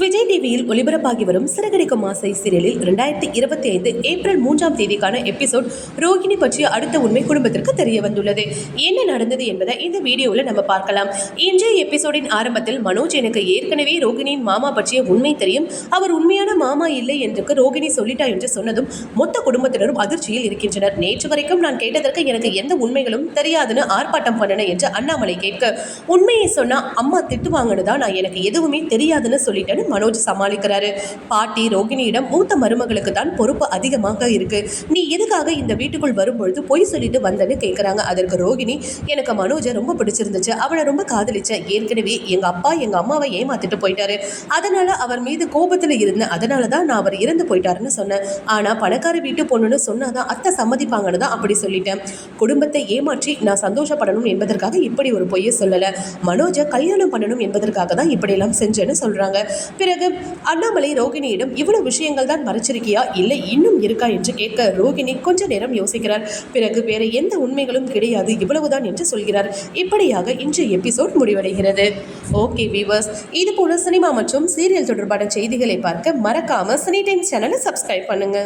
விஜய் டிவியில் ஒளிபரப்பாகி வரும் சிறகடிக்கும் ஆசை சீரியலில் இரண்டாயிரத்தி இருபத்தி ஐந்து ஏப்ரல் மூன்றாம் தேதிக்கான எபிசோட் ரோகிணி பற்றிய அடுத்த உண்மை குடும்பத்திற்கு தெரிய வந்துள்ளது. என்ன நடந்தது என்பதை இந்த வீடியோவில் நம்ம பார்க்கலாம். இன்றைய எபிசோடின் ஆரம்பத்தில் மனோஜ் எனக்கு ஏற்கனவே ரோகிணியின் மாமா பற்றிய உண்மை தெரியும். அவர் உண்மையான மாமா இல்லை என்று ரோகிணி சொல்லிட்டா என்று சொன்னதும் மொத்த குடும்பத்தினரும் அதிர்ச்சியில் இருக்கின்றனர். நேற்று வரைக்கும் நான் கேட்டதற்கு எனக்கு எந்த உண்மைகளும் தெரியாதுன்னு ஆர்ப்பாட்டம் பண்ணன என்று அண்ணாமலை கேட்க உண்மையை சொன்னா அம்மா திட்டுவாங்கன்னு தான் நான் எனக்கு எதுவுமே தெரியாதுன்னு சொல்லிட்டேன்னு மனோஜ் சமாளிக்கிறாரு. பாட்டி ரோகிணியிடம் மூத்த மருமகளுக்கு தான் பொறுப்பு அதிகமாக இருக்கு. நீ எதுக்காக இந்த வீட்டுக்குள் வரும்பொழுது பொய் சொல்லிட்டு வந்தேன்னு கேட்குறாங்க அதற்கு ரோகிணி எனக்கு மனோஜை ரொம்ப பிடிச்சிருந்துச்சு. அவனை ரொம்ப காதலிச்சேன். ஏற்கனவே எங்க அப்பா எங்க அம்மாவை ஏமாத்திட்டு போயிட்டாரு. அதனால அவர் மீது கோபத்தில் இருந்தேன். அதனால தான் நான் அவர் இறந்து போயிட்டாருன்னு சொன்னேன். ஆனா பணக்கார வீட்டு பொண்ணுன்னு சொன்னாதான் அத்தை சம்மதிப்பாங்கன்னு தான் அப்படி சொல்லிட்டேன். குடும்பத்தை ஏமாற்றி நான் சந்தோஷப்படணும் என்பதற்காக இப்படி ஒரு பொய்யை சொல்லல. மனோஜை கல்யாணம் பண்ணணும் என்பதற்காக தான் இப்படியெல்லாம் செஞ்சேன்னு சொல்றாங்க. பிறகு அண்ணாமலை ரோகிணியிடம் இவ்வளவு விஷயங்கள் தான் மறைச்சிருக்கியா? இல்லை இன்னும் இருக்கா என்று கேட்க ரோகிணி கொஞ்ச நேரம் யோசிக்கிறார் பிறகு வேற எந்த உண்மைகளும் கிடையாது இவ்வளவுதான் என்று சொல்கிறார். இப்படியாக இன்று எபிசோட் முடிவடைகிறது. ஓகே வீவர்ஸ் இது போல சினிமா மற்றும் சீரியல் தொடர்பான செய்திகளை பார்க்க மறக்காம சினி டைம் சேனலை சப்ஸ்கிரைப் பண்ணுங்க.